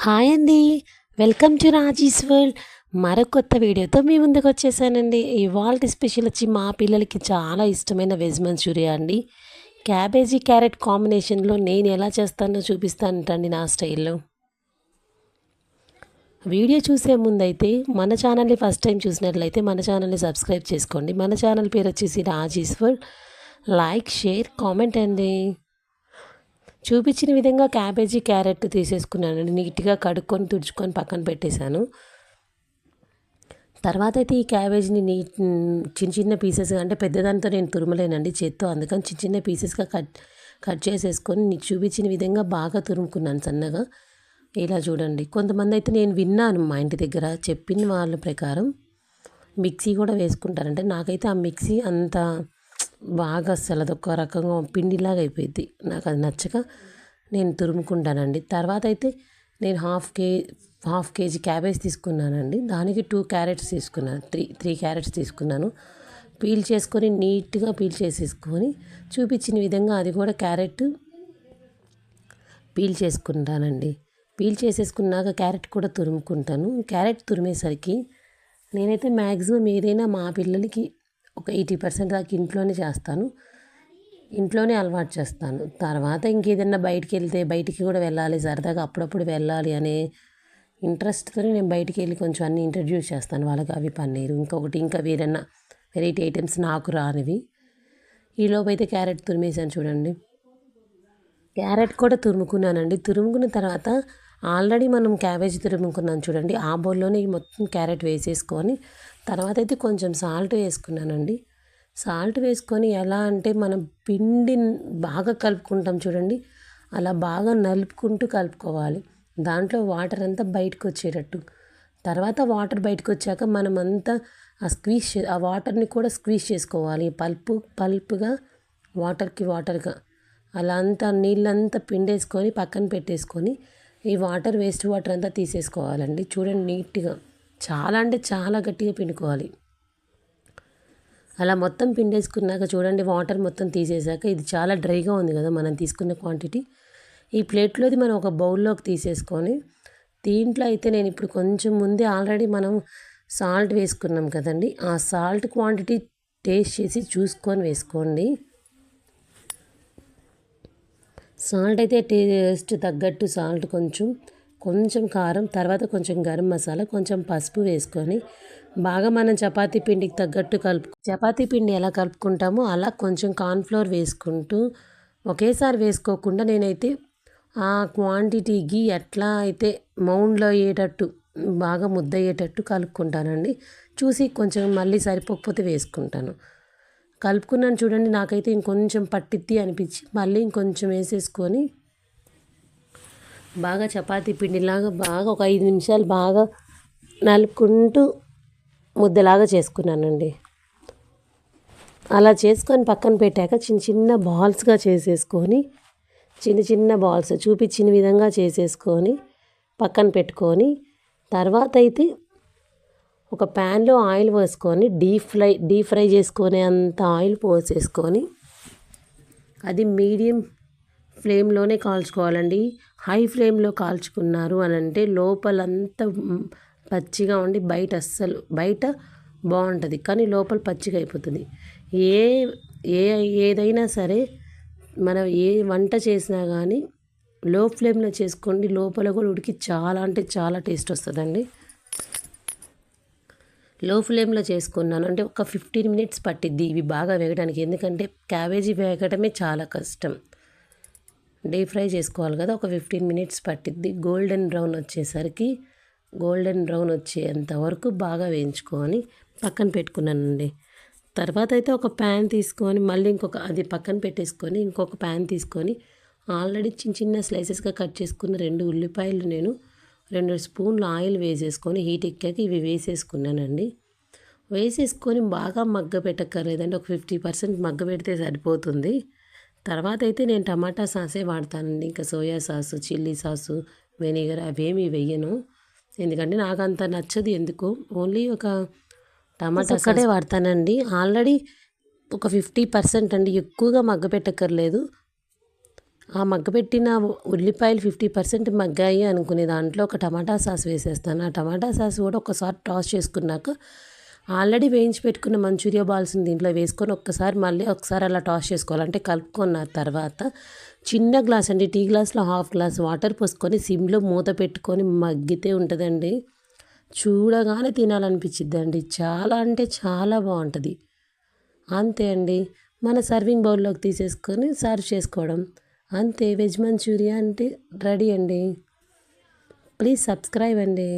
Hi అండి. Welcome to Raji's world. మరొక కొత్త వీడియోతో మీ ముందుకు వచ్చేసానండి. ఇవాళ స్పెషల్ వచ్చి మా పిల్లలకి చాలా ఇష్టమైన వెజ్ మంచూరియా అండి. క్యాబేజీ క్యారెట్ కాంబినేషన్లో నేను ఎలా చేస్తానో చూపిస్తానంటండి నా స్టైల్లో. వీడియో చూసే ముందైతే మన ఛానల్ని ఫస్ట్ టైం చూసినట్లయితే మన ఛానల్ని సబ్స్క్రైబ్ చేసుకోండి. మన ఛానల్ పేరు వచ్చేసి Raji's world. Like share comment అండి. చూపించిన విధంగా క్యాబేజీ క్యారెట్ తీసేసుకున్నాను నీట్గా కడుక్కొని తుడుచుకొని పక్కన పెట్టేశాను. తర్వాత అయితే ఈ క్యాబేజీని నీట్ చిన్న చిన్న పీసెస్ అంటే పెద్దదానితో నేను తురుమలేనండి చేత్తో. అందుకని చిన్న చిన్న పీసెస్గా కట్ కట్ చేసేసుకొని నీకు చూపించిన విధంగా బాగా తురుముకున్నాను సన్నగా. ఇలా చూడండి. కొంతమంది అయితే నేను విన్నాను మా ఇంటి దగ్గర చెప్పిన వాళ్ళ ప్రకారం. మిక్సీ కూడా వేసుకుంటారంటే నాకైతే ఆ మిక్సీ అంత బాగా అసలు అదొక రకంగా పిండిలాగా అయిపోయింది నాకు అది నచ్చక నేను తురుముకుంటానండి. తర్వాత అయితే నేను హాఫ్ కే హాఫ్ కేజీ క్యాబేజ్ తీసుకున్నానండి. దానికి టూ క్యారెట్స్ తీసుకున్నాను. త్రీ త్రీ క్యారెట్స్ తీసుకున్నాను. పీల్ చేసుకొని నీట్గా పీల్ చేసేసుకొని చూపించిన విధంగా అది కూడా క్యారెట్ పీల్ చేసుకుంటానండి. పీల్ చేసేసుకున్నాక క్యారెట్ కూడా తురుముకుంటాను. క్యారెట్ తురిమేసరికి నేనైతే మ్యాక్సిమం ఏదైనా మా పిల్లలకి ఒక ఎయిటీ పర్సెంట్ దాకా ఇంట్లోనే చేస్తాను. ఇంట్లోనే అలవాటు చేస్తాను. తర్వాత ఇంకేదన్నా బయటికి వెళ్తే బయటికి కూడా వెళ్ళాలి సరదాగా అప్పుడప్పుడు వెళ్ళాలి అనే ఇంట్రెస్ట్తో నేను బయటికి వెళ్ళి కొంచెం అన్ని ఇంట్రడ్యూస్ చేస్తాను. వాళ్ళకి అవి పన్నీరు ఇంకొకటి ఇంకా వేరన్నా వెరైటీ ఐటమ్స్ నాకు రానివి. ఈలోపు అయితే క్యారెట్ తురిమేసాను చూడండి. క్యారెట్ కూడా తురుముకున్నానండి. తురుముకున్న తర్వాత ఆల్రెడీ మనం క్యాబేజ్ తురుముకున్నాను చూడండి. ఆ బౌల్లోనే మొత్తం క్యారెట్ వేసేసుకొని తర్వాత అయితే కొంచెం సాల్ట్ వేసుకున్నానండి. సాల్ట్ వేసుకొని ఎలా అంటే మనం పిండి బాగా కలుపుకుంటాం చూడండి. అలా బాగా నలుపుకుంటూ కలుపుకోవాలి. దాంట్లో వాటర్ అంతా బయటకు వచ్చేటట్టు. తర్వాత వాటర్ బయటకు వచ్చాక మనం అంతా ఆ స్క్వీజ్ ఆ వాటర్ని కూడా స్క్వీజ్ చేసుకోవాలి. పల్పు పల్పుగా వాటర్కి వాటర్గా. అలా అంతా నీళ్ళంతా పిండేసుకొని పక్కన పెట్టేసుకొని ఈ వాటర్ వేస్ట్ వాటర్ అంతా తీసేసుకోవాలండి. చూడండి నీట్గా. చాలా అంటే చాలా గట్టిగా పిండుకోవాలి. అలా మొత్తం పిండేసుకున్నాక చూడండి వాటర్ మొత్తం తీసేసాక ఇది చాలా డ్రైగా ఉంది కదా మనం తీసుకున్న క్వాంటిటీ. ఈ ప్లేట్లోది మనం ఒక బౌల్లోకి తీసేసుకొని దీంట్లో అయితే నేను ఇప్పుడు కొంచెం ముందే ఆల్రెడీ మనం సాల్ట్ వేసుకున్నాం కదండి. ఆ సాల్ట్ క్వాంటిటీ టేస్ట్ చేసి చూసుకొని వేసుకోండి. సాల్ట్ అయితే టేస్ట్ తగ్గట్టు సాల్ట్ కొంచెం కొంచెం కారం తర్వాత కొంచెం గరం మసాలా కొంచెం పసుపు వేసుకొని బాగా మనం చపాతీ పిండికి తగ్గట్టు కలుపు చపాతీ పిండి ఎలా కలుపుకుంటామో అలా కొంచెం కార్న్ఫ్లోర్ వేసుకుంటూ ఒకేసారి వేసుకోకుండా నేనైతే ఆ క్వాంటిటీకి ఎట్లా అయితే మౌండ్లో అయ్యేటట్టు బాగా ముద్ద అయ్యేటట్టు కలుపుకుంటానండి. చూసి కొంచెం మళ్ళీ సరిపోకపోతే వేసుకుంటాను. కలుపుకున్నాను చూడండి నాకైతే ఇంకొంచెం పట్టిద్ది అనిపించి మళ్ళీ ఇంకొంచెం వేసేసుకొని బాగా చపాతీ పిండిలాగా బాగా ఒక ఐదు నిమిషాలు బాగా నలుపుకుంటూ ముద్దలాగా చేసుకున్నానండి. అలా చేసుకొని పక్కన పెట్టాక చిన్న చిన్న బాల్స్గా చేసేసుకొని చిన్న చిన్న బాల్స్ చూపించిన విధంగా చేసేసుకొని పక్కన పెట్టుకొని తర్వాత అయితే ఒక ప్యాన్లో ఆయిల్ పోసుకొని డీప్ ఫ్రై డీప్ ఫ్రై చేసుకునే అంత ఆయిల్ పోసేసుకొని అది మీడియం ఫ్లేమ్లోనే కాల్చుకోవాలండి. హై ఫ్లేమ్లో కాల్చుకున్నారు అని అంటే లోపలంతా పచ్చిగా ఉండి బయట అస్సలు బయట బాగుంటుంది కానీ లోపల పచ్చిగా అయిపోతుంది ఏ ఏ ఏదైనా సరే మనం ఏ వంట చేసినా కానీ లో ఫ్లేమ్లో చేసుకోండి. లోపల కూడా ఉడికి చాలా అంటే చాలా టేస్ట్ వస్తుందండి. లో ఫ్లేమ్లో చేసుకున్నాను. అంటే ఒక ఫిఫ్టీన్ మినిట్స్ పట్టిద్ది ఇవి బాగా వేగడానికి. ఎందుకంటే క్యాబేజీ వేగటమే చాలా కష్టం. డీప్ ఫ్రై చేసుకోవాలి కదా ఒక ఫిఫ్టీన్ మినిట్స్ పట్టిద్ది. గోల్డెన్ బ్రౌన్ వచ్చేసరికి గోల్డెన్ బ్రౌన్ వచ్చేంత వరకు బాగా వేయించుకొని పక్కన పెట్టుకున్నానండి. తర్వాత అయితే ఒక ప్యాన్ తీసుకొని మళ్ళీ ఇంకొక అది పక్కన పెట్టేసుకొని ఇంకొక ప్యాన్ తీసుకొని ఆల్రెడీ చిన్న చిన్న స్లైసెస్గా కట్ చేసుకున్న రెండు ఉల్లిపాయలు నేను రెండు స్పూన్లు ఆయిల్ వేసేసుకొని హీట్ ఎక్కాక ఇవి వేసేసుకున్నానండి. వేసేసుకొని బాగా మగ్గ పెట్టక్కర్లేదండి ఒక ఫిఫ్టీ పర్సెంట్ మగ్గ పెడితే సరిపోతుంది. తర్వాత అయితే నేను టమాటా సాసే వాడతానండి. ఇంకా soya sauce chilli sauce vinegar అవేమీ వెయ్యను. ఎందుకంటే నాకు అంత నచ్చదు ఎందుకు? ఓన్లీ ఒక టమాటా ఒక్కటే వాడతానండి. ఆల్రెడీ ఒక ఫిఫ్టీ పర్సెంట్ అండి. ఎక్కువగా మగ్గ పెట్టక్కర్లేదు ఆ మగ్గపెట్టిన ఉల్లిపాయలు ఫిఫ్టీ పర్సెంట్ మగ్గాయి అనుకునే దాంట్లో ఒక టమాటా సాస్ వేసేస్తాను. ఆ టమాటా సాస్ కూడా ఒకసారి టాస్ చేసుకున్నాక ఆల్రెడీ వేయించి పెట్టుకున్న మంచూరియా బాల్స్ని దీంట్లో వేసుకొని ఒక్కసారి మళ్ళీ ఒకసారి అలా టాస్ చేసుకోవాలి. అంటే కలుపుకున్న తర్వాత చిన్న గ్లాస్ అండి టీ గ్లాస్లో హాఫ్ గ్లాస్ వాటర్ పోసుకొని సిమ్లో మూత పెట్టుకొని మగ్గితే ఉంటుందండి. చూడగానే తినాలనిపించిద్దండి. చాలా అంటే చాలా బాగుంటుంది. అంతే అండి. మన సర్వింగ్ బౌల్లోకి తీసేసుకొని సర్వ్ చేసుకోవడం. అంతే వెజ్ మంచూరియా అంటే రెడీ అండి. ప్లీజ్ సబ్స్క్రైబ్ అండి.